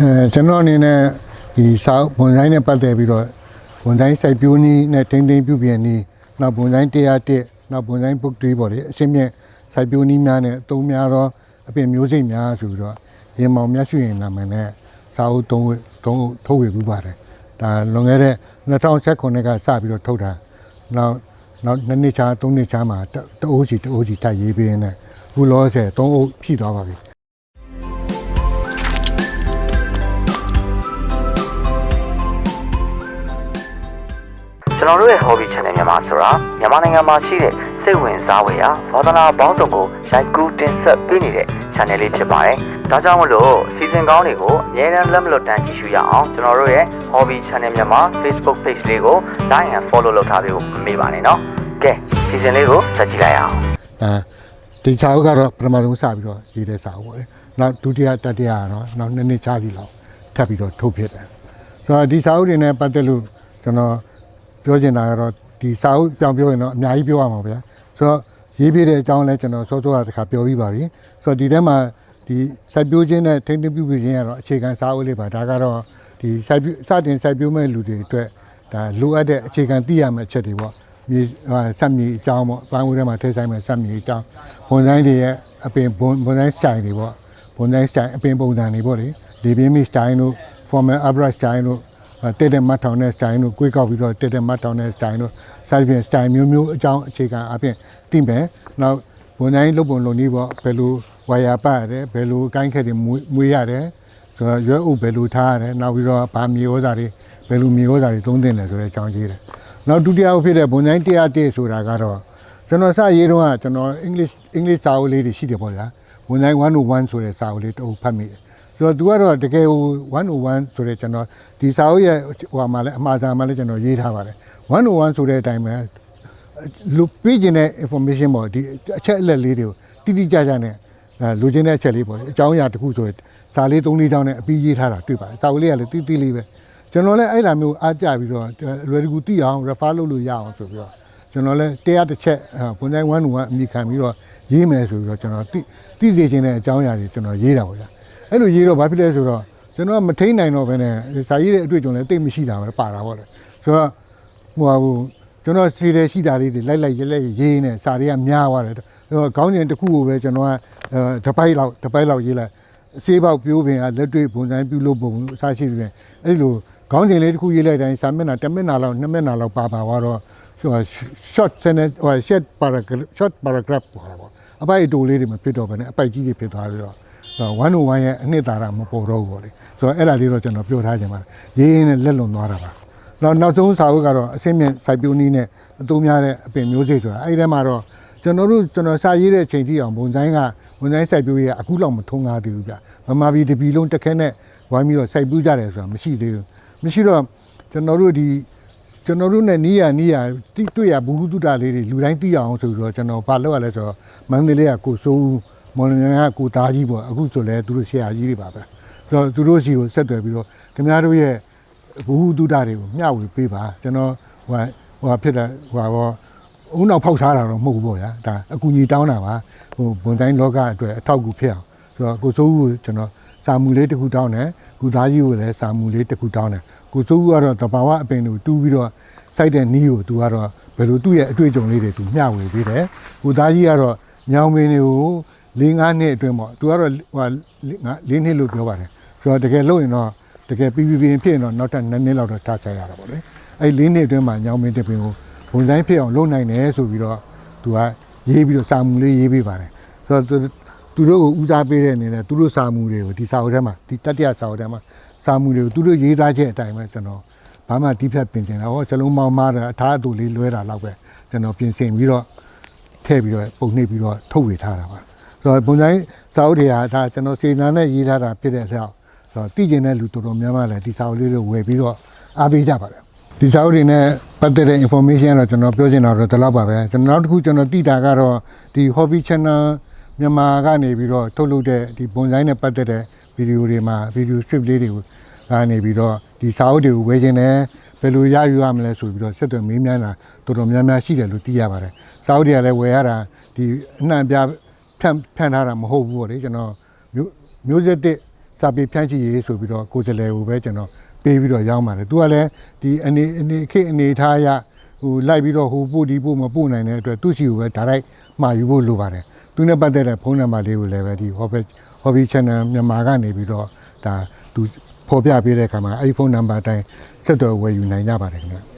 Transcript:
အဲကျွန်တော်အနေနဲ့ဒီစာအုပ်ဝန်ဆိုင်နဲ့ပတ်သက်ပြီးတော့ဝန်ဆိုင်စိုက်ပျိုးနည်းနဲ့ထိန်းသိမ်းပြုပြင်နည်းနောက်ဝန်ဆိုင်တရားတစ်နောက်ဝန်ဆိုင် book 3ပေါ့လေအရှင်းမြင့်စိုက်ပျိုးနည်းများနဲ့အသုံးများသောအပြင်မျိုးစိတ်များဆိုပြီးတော့ရေမောင်မြတ်ရွှေရင်နာမည်နဲ့စာအုပ်သုံးဝသုံးထုတ်ဝေပူပါတယ်ဒါလွန်ခဲ့တဲ့2019ခုနှစ်ကစပြီးတော့ထုတ်တာနောက်နောက်နှစ်နှစ်ချာသုံးနှစ်ချာမှာတတအိုးစီတအိုးစီထပ်ရေးပေးနေအခုလောဆယ်သုံးအုပ်ဖြည့်သွားပါပြီ ကျွန်တော်တို့ရဲ့ hobby channel မြန်မာဆိုတာမြန်မာနိုင်ငံမှာရှိတဲ့စိတ်ဝင်စားဖွယ်ရာဝါသနာပေါင်းစုံကိုရိုက်ကူးတင်ဆက်ပေးနေတဲ့ channel လေးဖြစ်ပါတယ်။ဒါကြောင့်မလို့စီစဉ်ကောင်းတွေကိုအမြဲတမ်းလက်မလွတ်တမ်းကြည့်ရှုရအောင်ကျွန်တော်တို့ရဲ့ hobby channel မြန်မာ Facebook page လေးကို like and follow လုပ်ထားပေးဖို့မမေ့ပါနဲ့နော်။ကဲစီစဉ်လေးကိုဆက်ကြည့်လိုက်အောင်။ဒါဒီစာအုပ်ကတော့ပထမဆုံးစပြီးတော့ရေးတဲ့စာအုပ်ပေါ့လေနောက်ဒုတိယတတိယကတော့နောက်နှစ်နှစ်ချားစီလောက်ထပ်ပြီးတော့ထုတ်ဖြစ်တယ်ဆိုတော့ဒီစာအုပ်တွေနဲ့ပတ်သက်လို့ကျွန်တော် ပြောချင်တာကတော့ဒီစာအုပ်ပြောင်းပြောရင်တော့အများကြီးပြောရမှာဗျာဆိုတော့ရေးပြတဲ့အကြောင်းလဲကျွန်တော်စောစောကတခါပြောပြီးပါပြီဆိုတော့ဒီထဲမှာဒီစိုက်ပျိုးခြင်းနဲ့ထိန်းသိမ်းပြုပြင်ခြင်းကတော့အခြေခံစာအုပ်လေးပါဒါကတော့ဒီစိုက်ပျိုးစတင်စိုက်ပျိုးမဲ့လူတွေအတွက်ဒါလိုအပ်တဲ့အခြေခံသိရမယ့်အချက်တွေပေါ့မြေဟာစက်မြေအကြောင်းပေါ့ဘိုင်းဝဲထဲမှာထိဆိုင်မဲ့စက်မြေအကြောင်းဝန်ဆိုင်တွေရဲ့အပင်ဘွန်ဘွန်ဆိုင်ဆိုင်တွေပေါ့ဘွန်ဆိုင်ဆိုင်အပင်ပုံစံတွေပေါ့လေလေပြင်းမီစတိုင်းတို့ formal average စတိုင်းတို့ တက်တဲ့မတ်ထောင်တဲ့စတိုင်းတို့ကိုယ်ကောက်ပြီးတော့တက်တဲ့မတ်ထောင်တဲ့စတိုင်းတို့စိုက်ပြင်စတိုင်းမျိုးမျိုးအကြောင်းအခြေခံအပြင်သိမယ်နောက်ဝန်ဆိုင်လုပ်ပုံလုပ်နည်းပေါ့ဘယ်လိုဝါယာပတ်ရတယ်ဘယ်လိုကိုင်းခက်တွေမွေးရတယ်ဆိုတော့ရွက်ဥဘယ်လိုထားရတယ်နောက်ပြီးတော့ဗာမြေဩဇာတွေဘယ်လိုမြေဩဇာတွေသုံးသင့်တယ်ဆိုတဲ့အကြောင်းကြီးတယ်နောက်ဒုတိယဖြစ်တဲ့ဘုံတိုင်းတရားတစ်ဆိုတာကတော့ကျွန်တော်စရေးတော့ကကျွန်တော် English English စာအုပ်လေးတွေရှိတယ်ပေါ့ဗျာဘုံတိုင်း101ဆိုတဲ့စာအုပ်လေးတစ်အုပ်ဖတ်မိတယ် ဆိုတော့သူကတော့တကယ်ဟို101ဆိုတဲ့ကျွန်တော်ဒီစာအုပ်ရဲ့ဟိုမှာလည်းအမှားစာမှာလည်းကျွန်တော်ရေးထားပါတယ်101ဆိုတဲ့အတိုင်းပဲလူပေးခြင်းတဲ့ information ပေါ့ဒီအချက်အလက်လေးတွေကိုတိတိကျကျနဲ့အဲလူချင်းတဲ့အချက်လေးပေါ့လေအကြောင်းအရာတစ်ခုဆိုရင်စာလေး၃လေးချောင်းနဲ့အပြီးရေးထားတာတွေ့ပါတယ်စာအုပ်လေးကလည်းတိတိလေးပဲကျွန်တော်လည်းအဲ့လိုမျိုးအားကြပြီးတော့လွယ်တကူသိအောင် refer လုပ်လို့ရအောင်ဆိုပြီးတော့ကျွန်တော်လည်းတရားတစ်ချက်ဘုံတိုင်း1 1အမိခံပြီးတော့ရေးမယ်ဆိုပြီးတော့ကျွန်တော်သိသိစေချင်တဲ့အကြောင်းအရာတွေကျွန်တော်ရေးတာပေါ့ဗျာ အဲ့လိုရေးတော့ဘာဖြစ်လဲဆိုတော့ကျွန်တော်ကမထိန်နိုင်တော့ဘဲနဲ့စာရေးတဲ့အတွေ့အကြုံလည်းတိတ်မရှိတာပဲပါတာပေါ့လေဆိုတော့ဟိုဟာဟိုကျွန်တော်စီတယ်ရှိတာလေးတွေလိုက်လိုက်ရဲလိုက်ရေးနေစာတွေကများသွားတယ်ဆိုတော့ခေါင်းစဉ်တစ်ခုကိုပဲကျွန်တော်ကအဲတစ်ပိုက်လောက်တစ်ပိုက်လောက်ရေးလိုက်အစေးပေါက်ပြိုးပင်ကလက်တွေ့ဘုံတိုင်းပြုလုပ်ပုံအစားရှိတယ်အဲ့လိုခေါင်းစဉ်လေးတစ်ခုရေးလိုက်တိုင်းစာမျက်နှာတစ်မျက်နှာလောက်နှစ်မျက်နှာလောက်ပါပါသွားတော့ဟို short sentence ဟို short paragraph short paragraph ပေါ့ပေါ့အပိုက်အတူလေးတွေမဖြစ်တော့ဘဲနဲ့အပိုက်ကြီးတွေဖြစ်သွားပြီးတော့ 101ရဲ့အနှစ်သာရမပေါ်တော့ဘူးပေါ့လေဆိုတော့အဲ့ဒါလေးတော့ကျွန်တော်ပြောထားခြင်းပါရေးရင်းနဲ့လက်လွန်သွားတာပါနောက်နောက်ဆုံးစာအုပ်ကတော့အစင်းမြင့်စိုက်ပျိုးနည်းနဲ့အသုံးများတဲ့အပင်မျိုးစိတ်ဆိုတာအဲ့ဒီထဲမှာတော့ကျွန်တော်တို့ကျွန်တော်စာရေးတဲ့အချိန်ထိအောင်ဘုံဆိုင်ကဘုံဆိုင်စိုက်ပျိုးရေးအခုလောက်မထုံးကားသေးဘူးဗျဗမာပြည်တပြည်လုံးတစ်ခဲနဲ့ဝိုင်းပြီးတော့စိုက်ပျိုးကြတယ်ဆိုတာမရှိသေးဘူးမရှိတော့ကျွန်တော်တို့ဒီကျွန်တော်တို့နဲ့နီးရနီးရတိတွေ့ရဘူးဟုတုတလေးတွေလူတိုင်းသိအောင်ဆိုပြီးတော့ကျွန်တော်ဘာလုပ်ရလဲဆိုတော့မန္တလေးကကိုစိုးဦး မော်လမြိုင်ကကိုသားကြီးပေါ့အခုဆိုလဲသူတို့ဆရာကြီးတွေပါပဲဆိုတော့သူတို့စီကိုဆက်သွယ်ပြီးတော့ခင်ဗျားတို့ရဲ့ဘူးဟုတုတတွေကိုမျှဝေပေးပါကျွန်တော်ဟိုဟိုဖြစ်တဲ့ဟိုဘောဦးနောက်ဖောက်ထားတာတော့မဟုတ်ဘူးပေါ့ဗျာဒါအကူကြီးတောင်းတာပါဟိုဘွန်တိုင်းလောကအတွက်အထောက်အကူဖြစ်အောင်ဆိုတော့ကိုစိုးဦးကိုကျွန်တော်စာမူလေးတစ်ခုတောင်းတယ်ကုသားကြီးကိုလည်းစာမူလေးတစ်ခုတောင်းတယ်ကိုစိုးဦးကတော့တဘာဝအပင်ကိုတူးပြီးတော့စိုက်တဲ့နီးကိုသူကတော့ဘယ်လိုသူ့ရဲ့အတွေ့အကြုံလေးတွေသူမျှဝေပေးတယ်ကိုသားကြီးကတော့ညောင်ပင်တွေကို ၄၅နှစ်အတွင်းပေါ့သူကတော့ဟို၄နှစ်လို့ပြောပါတယ်ဆိုတော့တကယ်လို့ရင်တော့တကယ်ပြီးပြီးပြင်းဖြစ်ရင်တော့နောက်ထပ်2နှစ်လောက်တော့ထားချရတာပေါ့လေအဲ့၄နှစ်အတွင်းမှာညောင်ပင်တစ်ပင်ကိုဘုံတိုင်းဖြစ်အောင်လုပ်နိုင်တယ်ဆိုပြီးတော့သူကရေးပြီးတော့စာမူလေးရေးပေးပါတယ်ဆိုတော့သူတို့ကိုဦးစားပေးတဲ့အနေနဲ့သူတို့စာမူတွေကိုဒီစာအုပ်ထဲမှာဒီတတိယစာအုပ်ထဲမှာစာမှုတွေကိုသူတို့ရေးသားချက်အတိုင်းပဲကျွန်တော်ဘာမှတိဖက်ပြင်တင်တာဟောဇလုံးမောင်းမားတာအထားအတူလေးလွဲတာတော့ပဲကျွန်တော်ပြင်ဆင်ပြီးတော့ထည့်ပြီးတော့ပုံနှိပ်ပြီးတော့ထုတ်ဝေထားတာပါဆို တော့ပုံတိုင်းစာအုပ်တွေကဒါကျွန်တော်စေနာနဲ့ရေးထားတာဖြစ်တဲ့အလျောက်ဆိုတော့တည်ကျင်တဲ့လူတော်တော်များများလည်းဒီစာအုပ်လေးကိုဝယ်ပြီးတော့အားပေးကြပါတယ်ဒီစာအုပ်တွေနဲ့ပတ်သက်တဲ့ information ကတော့ကျွန်တော်ပြောချင်တာတော့ဒီလောက်ပါပဲကျွန်တော်နောက်တစ်ခုကျွန်တော်တည်တာကတော့ဒီ hobby channel မြန်မာကနေပြီးတော့ထုတ်လုပ်တဲ့ဒီပုံစံနဲ့ပတ်သက်တဲ့ဗီဒီယိုတွေမှာဗီဒီယို script လေးတွေကိုကနေပြီးတော့ဒီစာအုပ်တွေကိုဝယ်ခြင်းနဲ့ဘယ်လိုရယူရမလဲဆိုပြီးတော့ဆက်သွယ်မေးမြန်းတာတော်တော်များများရှိတယ်လို့သိရပါတယ်စာအုပ်တွေကလည်းဝယ်ရတာဒီအနှံ့အပြား ဖြန့်ဖြန့်ထားတာမဟုတ်ဘူးပေါ့လေကျွန်တော်မျိုးမျိုးဆက်တစ်စာပေဖြန့်ချိရေးဆိုပြီးတော့ကိုယ်စားလှယ်ကိုပဲကျွန်တော်ပေးပြီးတော့ရောင်းပါတယ်သူကလည်းဒီအနေအနေခေတ်အနေထားအရဟိုလိုက်ပြီးတော့ဟိုပို့ဒီပို့မပို့နိုင်တဲ့အတွက်သူ့စီကိုပဲဒါလိုက်မှာယူဖို့လိုပါတယ်သူနဲ့ပတ်သက်တဲ့ဖုန်းနံပါတ်လေးကိုလည်းပဲဒီ hobby hobby channel မြန်မာကနေပြီးတော့ဒါသူဖော်ပြပေးတဲ့အခါမှာအဲ့ဒီဖုန်းနံပါတ်အတိုင်းဆက်သွယ်ဝယ်ယူနိုင်ကြပါတယ်ခင်ဗျ